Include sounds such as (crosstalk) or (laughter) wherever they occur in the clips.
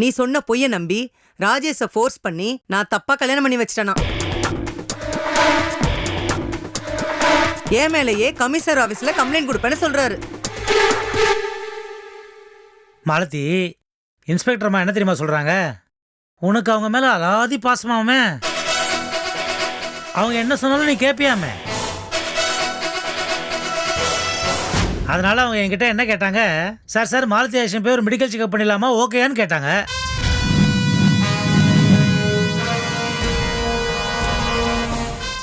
நீ சொன்ன பொய்ய நம்பி ராஜேஷ ஃபோர்ஸ் பண்ணி நான் தப்பா கல்யாணம் பண்ணி வச்சிட்டேனா? என் மேலேயே கமிஷனர் ஆபீஸ்ல கம்ப்ளைண்ட் கொடுப்பேன்னு சொல்றாரு. மாலதி இன்ஸ்பெக்டர் அம்மா என்ன தெரியுமா சொல்றாங்க? உனக்கு அவங்க மேல அலாதி பாசமாமே. அவங்க என்ன சொன்னாலும் நீ கேட்பியாமே அதனால அவங்க என்கிட்ட என்ன கேட்டாங்க? சார் சார் மாலதி ஆஷன் போய் ஒரு மெடிக்கல் செக்அப் பண்ணிடலாமா? ஓகேன்னு கேட்டாங்க.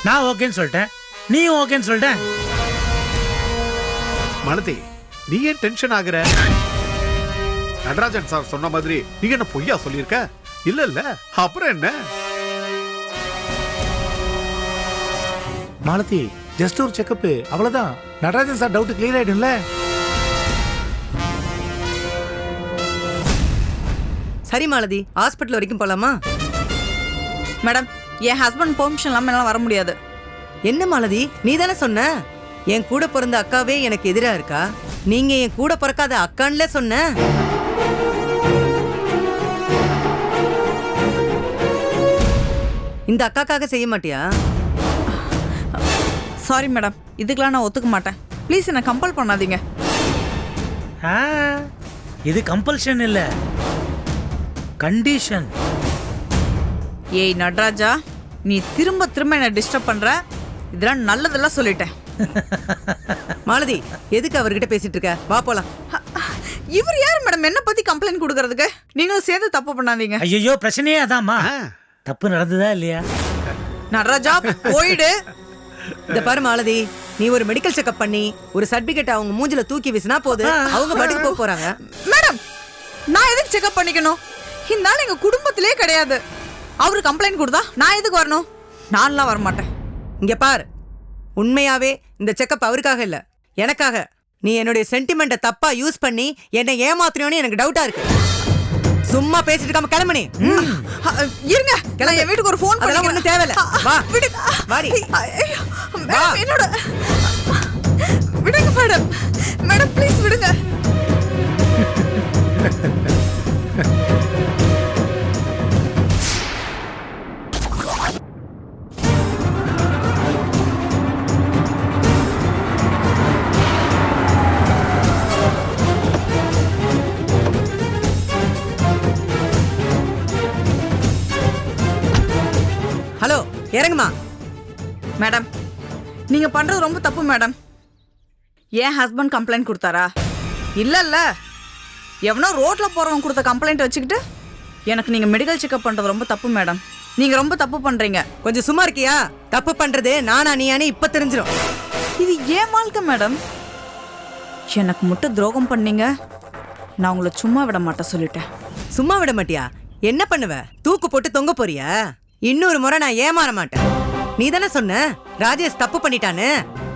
நான் ஓகேன்னு சொல்லிட்டேன். நீயும் ஓகேன்னு சொல்லிட்டேன். மனதி நீ ஏன் டென்ஷன் ஆகுற? நடராஜன் சார் சொன்ன மாதிரி நீ என்ன பொய்யா சொல்லியிருக்க? இல்ல இல்ல. அப்புறம் என்ன? மாலதி ஜஸ்ட் ஒரு செக்கப் அவ்வளவுதான். நடராஜன் சார் டவுட் கிளியர் ஆயிடும்ல? சரி மாலதி. ஹாஸ்பிட்டல் வரைக்கும் போலாமா? மேடம் என் ஹஸ்பண்ட் பெர்மிஷன் இல்லாமல் என்னால் வர முடியாது. என்ன மாலதி? நீ தானே சொன்ன? என் கூட பிறந்த அக்காவே எனக்கு எதிராக இருக்கா? நீங்க என் கூட பிறக்காத அக்கான்ல சொன்ன? இந்த அக்காக்காக செய்ய மாட்டியா? சாரி மேடம் இதுக்கெல்லாம் நான் ஒத்துக்க மாட்டேன். ப்ளீஸ் என்னை கம்பல் பண்ணாதீங்க. ஆ, இது கம்பல்ஷன் இல்ல. கண்டிஷன் ஏய் நடராஜா நீ திரும்ப திரும்ப என்னை டிஸ்டர்ப் பண்ற? இதெல்லாம் நல்லதெல்லாம் சொல்லிட்டேன். (laughs) மாலதி எதுக்கு அவர்கிட்ட பேசிட்டு இருக்க? வா போலாம். இவர் யார் மேடம் என்ன பத்தி கம்ப்ளைண்ட் கொடுக்கறதுக்கு? நீங்களும் சேர்ந்து தப்பு பண்ணாதீங்க. ஐயோ பிரச்சனையே அதாம்மா. தப்பு நடந்ததா இல்லையா? நடராஜா போயிடு. இந்த பாரு மாலதி நீ ஒரு மெடிக்கல் செக்அப் பண்ணி ஒரு சர்டிபிகேட் அவங்க மூஞ்சில தூக்கி வீசினா போது அவங்க பாட்டுக்கு போக போறாங்க. மேடம் நான் எதுக்கு செக்அப் பண்ணிக்கணும்? இந்த ஆள் எங்க குடும்பத்திலே கிடையாது. அவரு கம்ப்ளைண்ட் கொடுத்தா நான் எதுக்கு வரணும்? நான்லாம் வர மாட்டேன் இங்க பார் உண்மையாவே இந்த செக்கப் அவருக்காக இல்ல எனக்காக. நீ என்னுடைய சென்டிமெண்ட்டை தப்பா யூஸ் பண்ணி என்னை ஏமாத்துறியோன்னு எனக்கு டவுட்டா இருக்கு. சும்மா பேசிட்டு இருக்காம கிளம்பு. அ, இருங்க. நான் என் வீட்டுக்கு ஒரு ஃபோன் அதெல்லாம் ஒண்ணும் தேவையில்ல. வா. விடு. வாடி. என்னோட விடுங்க மேடம். மேடம் ப்ளீஸ் விடுங்க. மேடம் நீங்க பண்றது ரொம்ப தப்பு மேடம். ஏன் ஹஸ்பண்ட் கம்ப்ளைண்ட் கொடுத்தாரா? இல்ல இல்ல எவனோ ரோட்ல போறவன் கொடுத்த கம்ப்ளைண்ட் வச்சுக்கிட்டு எனக்கு நீங்க மெடிக்கல் செக்அப் பண்றது ரொம்ப தப்பு மேடம். நீங்க ரொம்ப தப்பு பண்றீங்க. கொஞ்சம் சும்மா இருக்கியா? தப்பு பண்றது நானா நீயானே இப்ப தெரிஞ்சிடும் இது ஏன் வாழ்க்கை மேடம்? எனக்கு மட்டும் துரோகம் பண்ணீங்க. நான் உங்களை சும்மா விட மாட்டேன் சொல்லிட்டேன். சும்மா விட மாட்டியா? என்ன பண்ணுவ? தூக்கு போட்டு தொங்க போறியா? இன்னொரு முறை நான் ஏமாற மாட்டேன். நீ தானே சொன்ன? ராஜேஷ் தப்பு பண்ணிட்டான்னு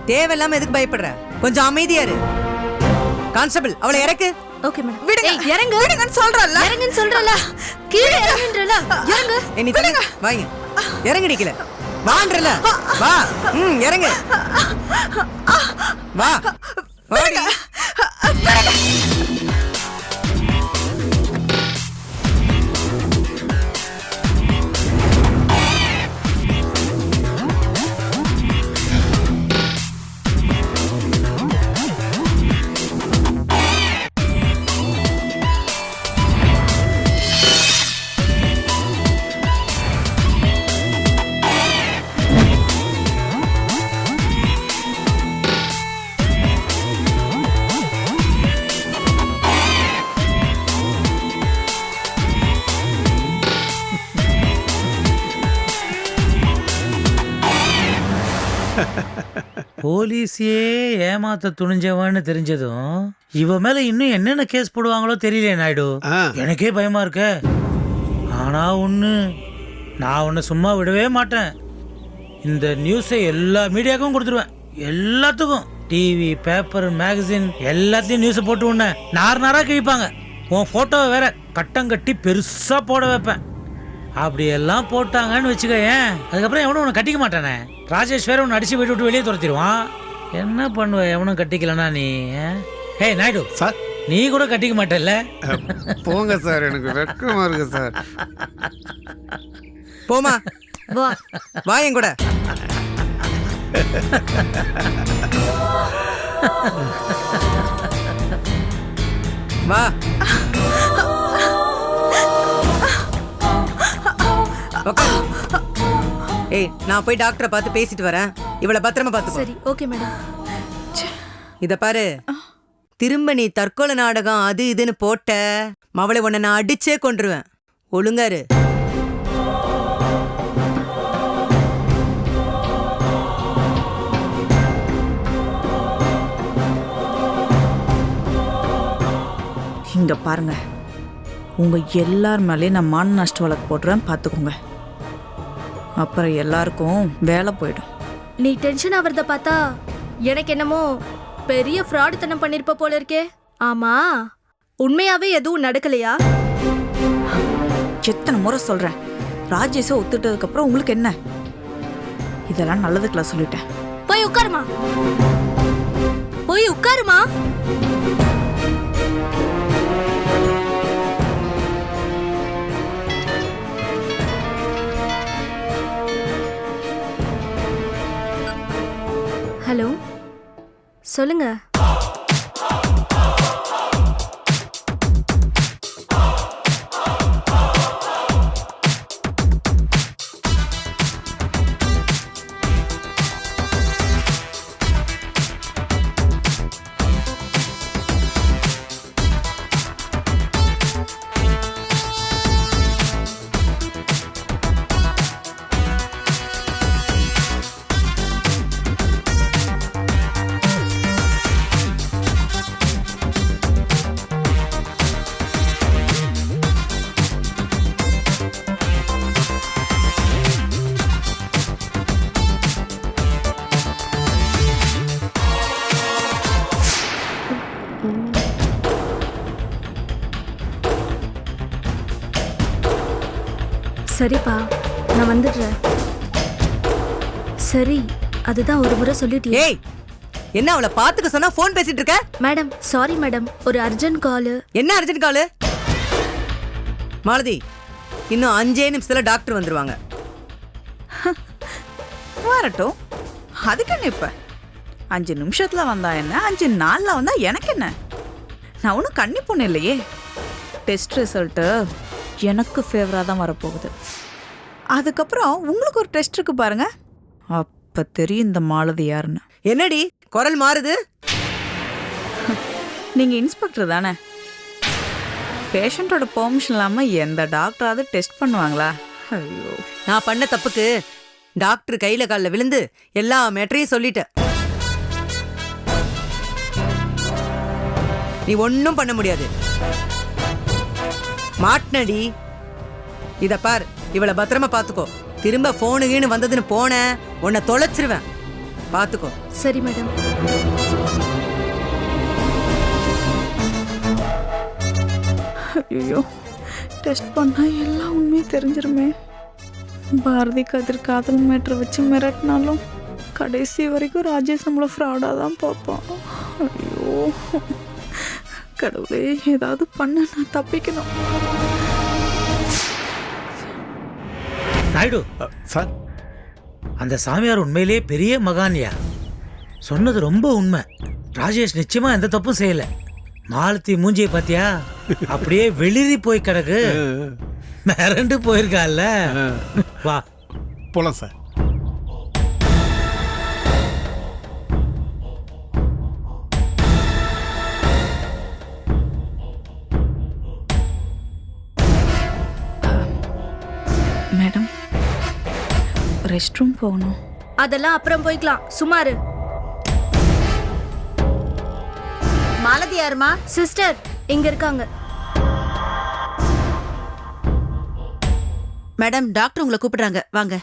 தேவையில்லாம எதுக்கு பயப்படுற? கொஞ்சம் அமைதியா இரு. கான்ஸ்டபிள் அவளை இறக்கு. Okay madam. விடுங்க. இறங்கு. விடுங்கன்னு சொல்றல்ல. இறங்குன்னு சொல்றல கீழே இறங்குன்றல இறங்கு. ஏய், நீ தள்ளு. வாங்க. இறங்கடிக்கல வான்றல வா. ம் இறங்கு. வா. வாடி. போலீஸையே ஏமாத்த துணிஞ்சவன்னு தெரிஞ்சதும் இவ மேல இன்னும் என்னென்ன கேஸ் போடுவாங்களோ தெரியல நாயுடு. எனக்கே பயமா இருக்க. ஆனா ஒண்ணு நான் உன்னை சும்மா விடவே மாட்டேன். இந்த நியூஸை எல்லா மீடியாவுக்கும் கொடுத்துருவேன். எல்லாத்துக்கும். டிவி பேப்பர் மேகசின் எல்லாத்தையும் நியூஸை போட்டு உடனே நார் நாரா கிழிப்பாங்க. உன் ஃபோட்டோவை வேற கட்டம் கட்டி பெருசா போட வைப்பேன். அப்படி எல்லாம் போட்டாங்கன்னு வச்சுக்க ஏன் அதுக்கப்புறம் எவனும் உன்னை கட்டிக்க மாட்டானே. ராஜேஷ் வேற உன்னை அடிச்சு வீட்டு விட்டு வெளியே துரத்திடுவான். என்ன பண்ணுவ? எவனும் கட்டிக்கலனா நீ ஏய் நாயுடு. சார். நீ கூட கட்டிக்க மாட்டல்ல? போங்க சார் எனக்கு வெக்கமா இருக்கு சார். போமா. வா. வா என் கூட. வா. உக்காரு. ஏய் நான் போய் டாக்டரை பார்த்து பேசிட்டு வரேன். இவளை பத்திரமா பார்த்துக்கோ. சரி ஓகே மேடம். இத பாரு. திரும்ப நீ தற்கொலை நாடகம் அது இதுன்னு போட்ட மவளை உன்னை நான் அடிச்சே கொன்றுவேன். ஒழுங்காரு இங்க பாருங்க. உங்க எல்லார் மேலேயும் நான் மான நஷ்ட வழக்கு போடுறேன் பார்த்துக்கோங்க. அப்புறம் எல்லாருக்கும் வேலை போயிடும். நீ டென்ஷன் ஆவறத பார்த்தா எனக்கு என்னமோ பெரிய ஃப்ராடுத்தனம் பண்ணிருப்ப போல இருக்கே. ஆமா உண்மையாவே எதுவும் நடக்கலையா? எத்தனை முறை சொல்றேன். ராஜேஷை ஒத்துட்டதுக்கு அப்புறம் உங்களுக்கு என்ன? இதெல்லாம் நல்லதுக்குலாம் சொல்லிட்டேன். போய் உட்காருமா. போய் உட்காருமா. சொல்லுங்க. சரிப்பா நான் வந்துடுறேன். சரி அதுதான் ஒரு முறை சொல்லிட்டியே. ஏய் என்ன அவளை பாத்துக்க சொன்னா ஃபோன் பேசிட்டு இருக்க? மேடம் சாரி மேடம் ஒரு அர்ஜென்ட் காலு என்ன அர்ஜென்ட் காலு மாலதி இன்னும் அஞ்சே நிமிஷத்துல டாக்டர் வந்துருவாங்க. வரட்டும். அதுக்கு என்ன இப்ப? அஞ்சு நிமிஷத்துல வந்தா என்ன? அஞ்சு நாள்ல வந்தா எனக்கு என்ன? நான் ஒன்றும் கண்ணி பொண்ணு இல்லையே. டெஸ்ட் ரிசல்ட்டு எனக்கு ஃபேவராக தான் வரப்போகுது. அதுக்கப்புறம் உங்களுக்கு ஒரு டெஸ்ட் இருக்கு பாருங்க. அப்ப தெரியும் இந்த மாலதி யாருன்னு. என்னடி? குரல் மாறுது. (laughs) நீங்க இன்ஸ்பெக்டர் தானே? பேஷண்ட்டோட பெர்மிஷன் இல்லாமல் எந்த டாக்டராவது டெஸ்ட் பண்ணுவாங்களா? ஐயோ. நான் பண்ண தப்புக்கு டாக்டர் கையில கால்ல விழுந்து எல்லா மேட்டரையும் சொல்லிட்ட நீ ஒன்னும் பண்ண முடியாது. மாட்னடி. இத பார் இவளை பத்திரமா பாத்துக்கோ. திரும்ப போனுகீனு வந்ததுன்னு போன உன்னை தொலைச்சிருவேன். பாத்துக்கோ. சரி மேடம். ஐயோ டெஸ்ட் பண்ணா எல்லாம் உண்மையும் தெரிஞ்சிருமே. பாரதி கதிர் காதல் மேட்ரு வச்சு மிரட்டினாலும் கடைசி வரைக்கும் ராஜேஷ் நம்மளை ஃப்ராடாக தான் பார்ப்பான். ஐயோ. கடவுளே ஏதாவது பண்ண நான் தப்பிக்கணும். நாயுடு. சார். அந்த சாமியார் உண்மையிலேயே பெரிய மகான்யா. சொன்னது ரொம்ப உண்மை. ராஜேஷ் நிச்சயமா எந்த தப்பும் செய்யல. மாலத்தி மூஞ்சியை பாத்தியா? (laughs) அப்படியே வெளிரி போய் கிடக்கு. மிரண்டு போயிருக்கால வா. போலாம் சார். ரெஸ்ட் ரூம் போகணும். அதெல்லாம் அப்புறம் போய்க்கலாம். சுமாரு மாலதி யாருமா? சிஸ்டர் இங்க இருக்காங்க. மேடம் டாக்டர் உங்களை கூப்பிடுறாங்க. வாங்க.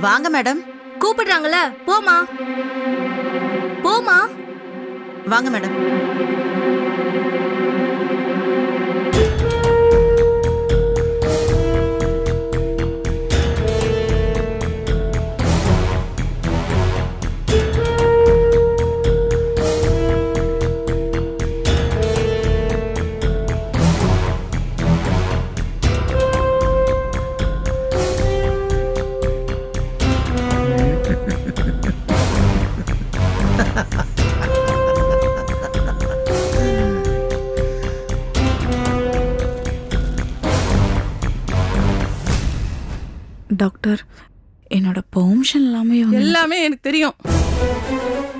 வாங்க மேடம். கூப்பிடுறாங்கல்ல போமா போமா வாங்க மேடம். டாக்டர். என்னோட பெர்மிஷன் இவங்க எல்லாமே எனக்கு தெரியும்.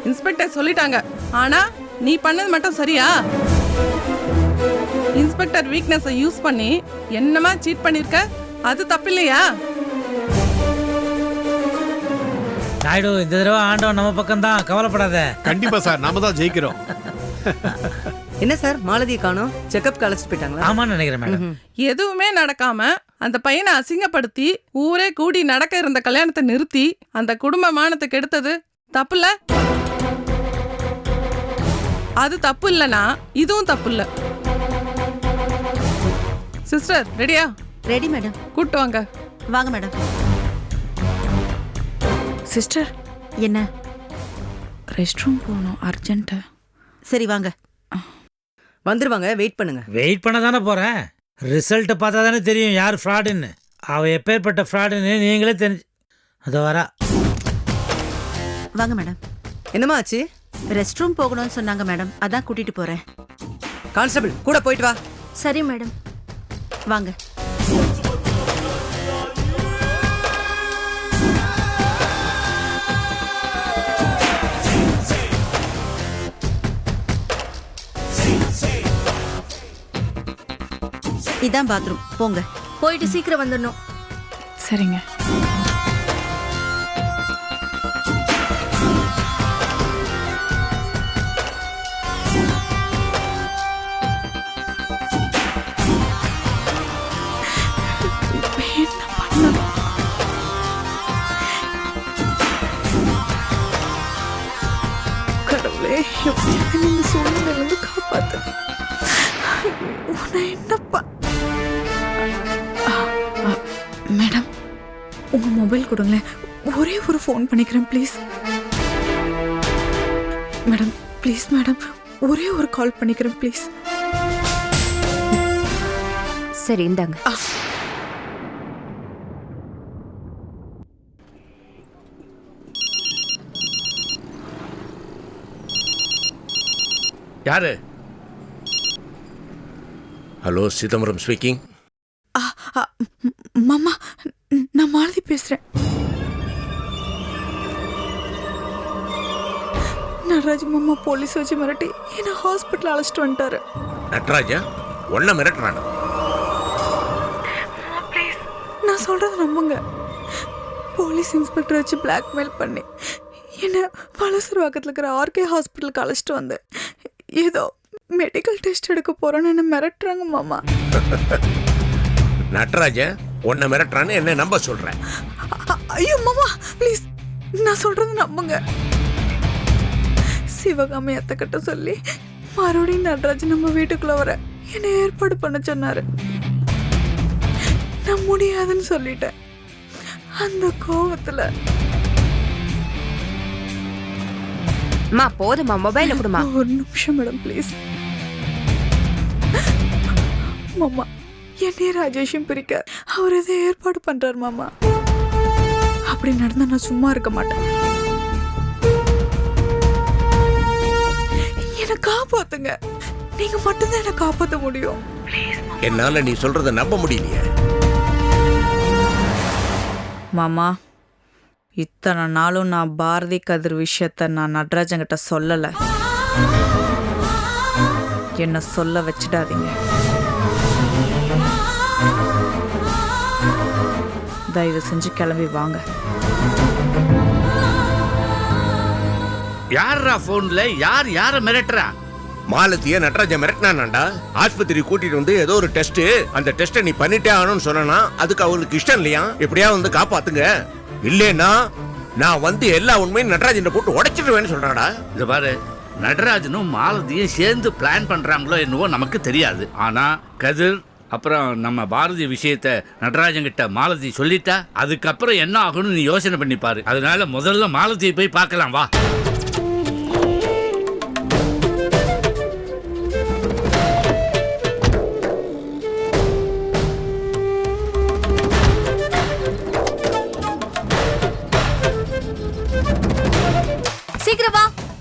இன்ஸ்பெக்டர் சொல்லிட்டாங்க. ஆனா நீ பண்ணது மட்டும் சரியா? இன்ஸ்பெக்டர் வீக்னஸை யூஸ் பண்ணி என்னமா சீட் பண்ணிருக்க? அது தப்பு இல்லையா நாயுடு இந்த தடவை ஆண்டவன் நம்ம பக்கம் தான் கவலைப்படாத. கண்டிப்பா சார் நாம தான் ஜெயிக்கிறோம். என்ன சார் மாலதியை காணோம்? செக்கப் அழைச்சிட்டு போயிட்டாங்களா? ஆமான்னு நினைக்கிறேன் மேடம். எதுவுமே நடக்காம அந்த பையனை அசிங்கப்படுத்தி ஊரே கூடி நடக்க இருந்த கல்யாணத்தை நிறுத்தி அந்த குடும்ப மானத்தை கெடுத்தது தப்புல அது தப்பு இல்லனா இதுவும் தப்பு இல்ல சிஸ்டர் ரெடியா ரெடி மேடம் கூட்டு வாங்க. வாங்க மேடம் சிஸ்டர் என்ன? ரெஸ்ட் ரூம் போகணும் அர்ஜென்ட்டு சரி வாங்க. வந்துருவாங்க வெயிட் பண்ணுங்க. வெயிட் பண்ண தானே போகிறேன் ரிசல்ட்டை பார்த்தா தானே தெரியும். யார் ஃப்ராடுன்னு அவள் எப்பேற்பட்ட ஃப்ராடுன்னு நீங்களே தெரிஞ்சு அதோ வரா. வாங்க மேடம் என்னம்மா ஆச்சு? ரெஸ்ட் ரூம் போகணும்னு சொன்னாங்க மேடம் அதான் கூட்டிட்டு போறேன். கான்ஸ்டபிள் கூட போயிட்டு வா. சரி மேடம் வாங்க. இதான் பாத்ரூம் போங்க. போயிட்டு சீக்கிரம் வந்துடணும். சரிங்க. என்ன கடவுளே எப்படியாவது இந்த சூழ்நிலையிலிருந்து காப்பாத்து. உன்னை என்னப்பா மொபைல் கொடுங்களேன். ஒரே ஒரு ஃபோன் பண்ணிக்கிறேன் ப்ளீஸ் மேடம் ப்ளீஸ் மேடம் ஒரே ஒரு கால் பண்ணிக்கிறேன் ப்ளீஸ் சரி இந்தாங்க. யாரு? ஹலோ சிதம்பரம் ஸ்பீக்கிங் நடராஜ் மாமா போலீஸ் வச்சு மிரட்டி என்னை ஹாஸ்பிட்டல் அழைச்சிட்டு வந்துட்டாரு. நட்ராஜா ஒன்ன மிரட்டுறானா? நான் சொல்றத நம்புங்க. போலீஸ் இன்ஸ்பெக்டர் வச்சு பிளாக்மெயில் பண்ணி என்னை பழசுருவாக்கத்தில் இருக்கிற ஆர்கே ஹாஸ்பிட்டலுக்கு அழைச்சிட்டு வந்து ஏதோ மெடிக்கல் டெஸ்ட் எடுக்க போறோன்னு என்ன மிரட்டுறாங்க மாமா. நட்ராஜா உன்னை மிரட்டுறான்னு என்ன நம்ப சொல்றேன். அ- ஐயோ மாமா ப்ளீஸ் நான் சொல்றது நம்புங்க. சிவகாமி அத்தைக்கிட்ட சொல்லி மறுபடியும் நடராஜ் நம்ம வீட்டுக்குள்ள வர என்னை ஏற்பாடு பண்ண சொன்னாரு. நான் முடியாதுன்னு சொல்லிட்டேன். அந்த கோவத்துல மா போதுமா மொபைல கொடுமா. ஒரு நிமிஷம் மேடம் ப்ளீஸ் மாமா என்னையும் ராஜேஷும் பிரிக்க அவர் எதை ஏற்பாடு பண்றாரு மாமா. அப்படி நடந்தா நான் சும்மா இருக்க மாட்டேன். என்னை காப்பாத்துங்க. நீங்க மட்டும்தான் என்னை காப்பாத்த முடியும். என்னால நீ சொல்றத நம்ப முடியலையே. மாமா இத்தனை நாளும் நான் பாரதி கதிர் விஷயத்த நான் நடராஜங்கிட்ட சொல்லலை. என்ன சொல்ல வச்சிடாதீங்க. தயவு செஞ்சு கிளம்பி வாங்க. யாரா போன்ல யார் யார மிரட்டுறா? மாலத்திய நட்ராஜ மிரட்டினாண்டா ஆஸ்பத்திரி கூட்டிட்டு வந்து ஏதோ ஒரு டெஸ்ட் அந்த டெஸ்ட நீ பண்ணிட்டே ஆகணும்னு சொன்னா அதுக்கு அவளுக்கு இஷ்டம் இல்லையா? எப்படியா வந்து காப்பாத்துங்க. இல்லேன்னா நான் வந்து எல்லா உண்மையும் நடராஜன் போட்டு உடைச்சிடுவேன்னு சொல்றாடா. இது பாரு நடராஜனும் மாலதியும் சேர்ந்து பிளான் பண்றாங்களோ என்னவோ நமக்கு தெரியாது. ஆனா கதிர் அப்புறம் நம்ம பாரதி விஷயத்த நடராஜன் கிட்ட மாலதி சொல்லிட்டா அதுக்கப்புறம் என்ன ஆகும்னு நீ யோசனை பண்ணி பாரு. அதனால முதல்ல மாலதியை போய் பார்க்கலாம் வா.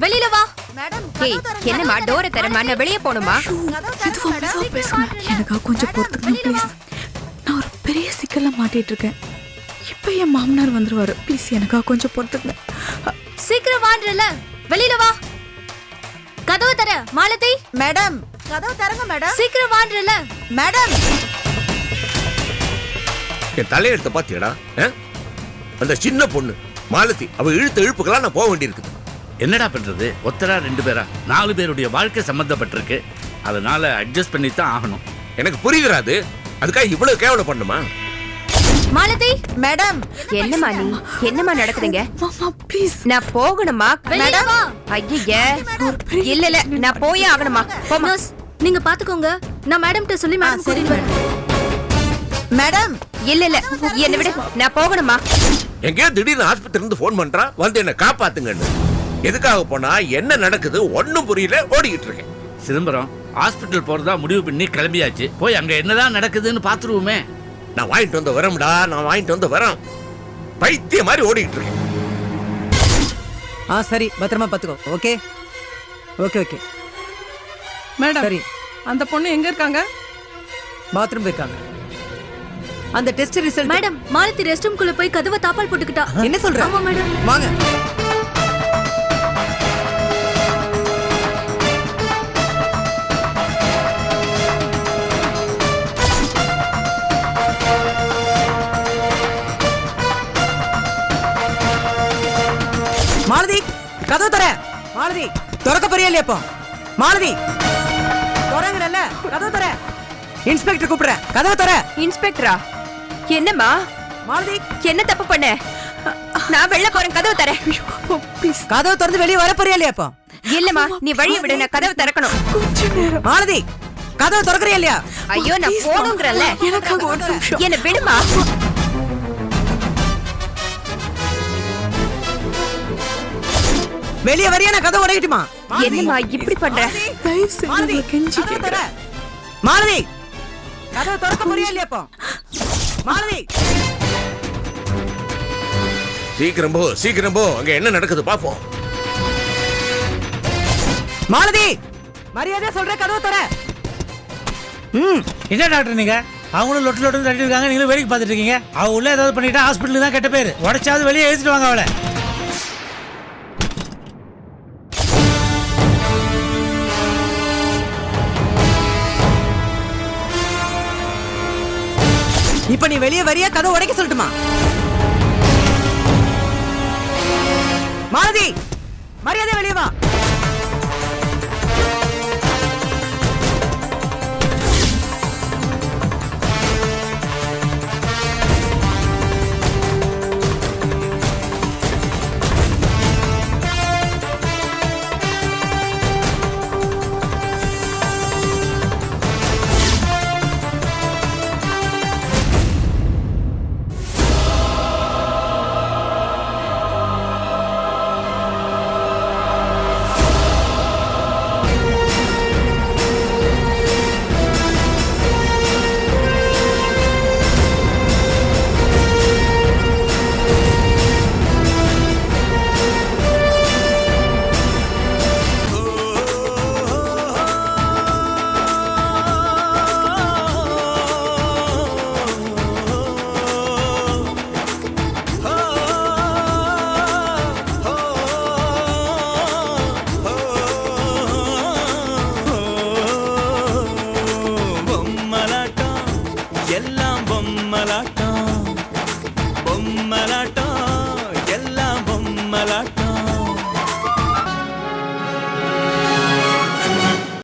வெளியில வா. ஏய் என்னம்மா டோரை தரமா நான் வெளியே போகணுமா? மெதுவா பேசுங்க. எனக்கா கொஞ்சம் பொறுத்துக்கணும் ப்ளீஸ் நான் ஒரு பெரிய சிக்கல்ல மாட்டிட்டு இருக்கேன் இப்போ என் மாமனார் வந்துருவாரு. ப்ளீஸ் எனக்காக கொஞ்சம் பொறுத்துங்க சீக்கிரம் வான்றல. வெளியில வா. கதவு தர மாலதி. மேடம் கதவு தரங்க மேடம். சீக்கிரம் வான்றல. மேடம். என் தலையெழுத்த பாத்தியடா? அந்த சின்ன பொண்ணு மாலதி அவ இழுத்த இழுப்புக்கெல்லாம் நான் போக வேண்டியிருக்குது. என்னடா பண்றது? ஒத்தரா ரெண்டு பேரா? நாலு பேருடைய வாழ்க்கை சம்பந்தப்பட்டிருக்கு. அதனால அட்ஜஸ்ட் பண்ணி தான் ஆகணும். எனக்கு புரியுதுடா அது. அதுக்காக இவ்வளவு கேவலம் பண்ணுமா மாலதி! மேடம்! என்னம்மா நீ? என்னம்மா நடக்குதுங்க? மாமா ப்ளீஸ் நான் போகணுமா? வா. ஐய இல்ல இல்ல நான் போயே ஆகணுமா? போமா நீங்க பாத்துக்கோங்க. நான் மேடம்கிட்ட சொல்லி மேடம் கூட்டிட்டு வரேன். மேடம்! இல்ல இல்ல. என்ன விட. நான் போகணுமா? எங்கேயோ திடீர்னு ஆஸ்பத்திரி இருந்து ஃபோன் பண்றா. வந்து என்ன காப்பாத்துங்கன்னு. எதுக்காக போனா என்ன நடக்குது ஒண்ணும் புரியல ஓடிக்கிட்டு இருக்கேன். சிதம்பரம் ஹாஸ்பிட்டல் போறதா முடிவு பண்ணி கிளம்பியாச்சு. போய் அங்க என்னதான் நடக்குதுன்னு பாத்துருவோமே நான் வாங்கிட்டு வந்து வரேன்டா நான் வாங்கிட்டு வந்து வரேன். பைத்திய மாதிரி ஓடிக்கிட்டு இருக்கேன். ஆ சரி பத்திரமா பாத்துக்கோ ஓகே? Okay okay. மேடம் சரி. அந்த பொண்ணு எங்க இருக்காங்க? பாத்ரூம் போயிருக்காங்க அந்த test result madam Malathi rest ரூம்குள்ள போய் கதவை தாப்பால் போட்டுக்கிட்டா. என்ன சொல்ற? ஆமா மேடம். வாங்க. மாலதி திறக்க போறியா இல்லையா இப்போ? மாலதி தொடங்குறல்ல கதவு தர இன்ஸ்பெக்டர் கூப்பிடுறேன் கதவு தர இன்ஸ்பெக்டரா? என்னம்மா? மாலதி என்ன தப்பு பண்ண? நான் வெளில போறேன் கதவு தரேன் ப்ளீஸ். கதவு திறந்து வெளியே வர போறியா இல்லையா இப்போ? இல்லம்மா நீ வழிய விட நான் கதவு திறக்கணும். கொஞ்ச நேரம். மாலதி கதவு திறக்கறியா இல்லையா? ஐயோ நான். போகணுங்கிறல்ல நிமிஷம். என்ன விடுமா? வெளியே வரியா? நான் கதவு உடைக்கட்டுமா? என்னம்மா இப்படி பண்ற? தயவு செஞ்சு கெஞ்சி கேட்கிறேன். மாலதி கதவு திறக்க போறியா இல்லையா இப்போ? மாலதி சீக்கிரம் போ சீக்கிரம் போ. அங்க என்ன நடக்குது பாப்போம். மாலதி மரியாதையா சொல்ற கதவு தர ம். என்ன டாக்டர் நீங்க? அவங்களும் லொட்டு லொட்டு தட்டி இருக்காங்க. நீங்களும் வேடிக்கை பார்த்துட்டு இருக்கீங்க. அவ உள்ள ஏதாவது பண்ணிட்டா ஹாஸ்பிட்டலுக்கு தான் கெட்ட பேர். உடைச்சாவது வெளியே எழுதிட்டு வாங்க அவளை. இப்ப நீ வெளியே வரியா? கதை உடைக்க சொல்லட்டுமா? மாலதி மரியாதை வெளியே வா.